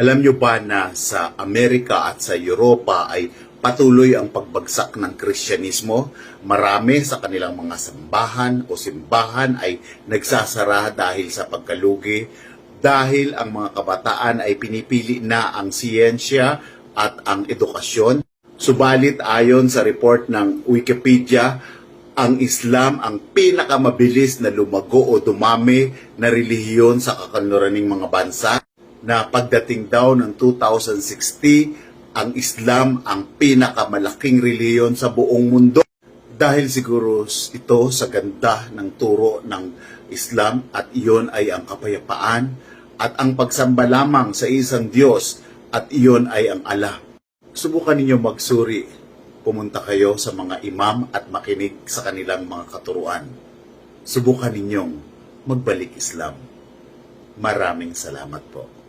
Alam nyo ba na sa Amerika at sa Europa ay patuloy ang pagbagsak ng Kristyanismo? Marami sa kanilang mga sambahan o simbahan ay nagsasara dahil sa pagkalugi, dahil ang mga kabataan ay pinipili na ang siyensya at ang edukasyon. Subalit ayon sa report ng Wikipedia, ang Islam ang pinakamabilis na lumago o dumami na relihiyon sa kakanluraning mga bansa na pagdating daw ng 2060, ang Islam ang pinakamalaking relihiyon sa buong mundo. Dahil siguro ito sa ganda ng turo ng Islam at iyon ay ang kapayapaan at ang pagsamba lamang sa isang Diyos at iyon ay ang Allah. Subukan ninyo magsuri. Pumunta kayo sa mga imam at makinig sa kanilang mga katuruan. Subukan ninyong magbalik Islam. Maraming salamat po.